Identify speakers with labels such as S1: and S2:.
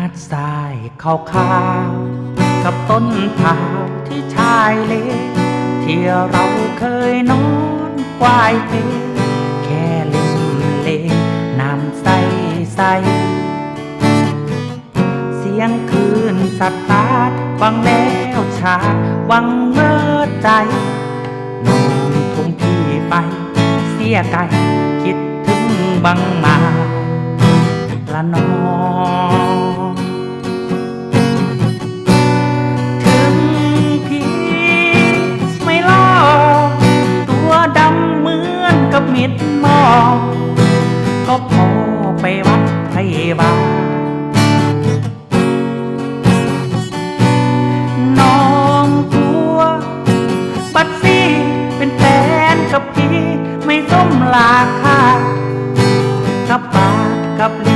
S1: าดทรายขาวขาวกับต้นพร้าวที่ชายเล็กที่เราเคยนอนควายเพแค่ริมเลน้ำใสใสเสียงคืนสัตว์ตาดวังแล้วชาวังเมื่อใจนอนทุ่งที่ไปเสียไกคิดถึงบังมาละนอง องก็พอไปวัดไทยบาน้องตัว ปัดซี่เป็นแฟนกับพี่ ไม่สมราคากับปากกับลิ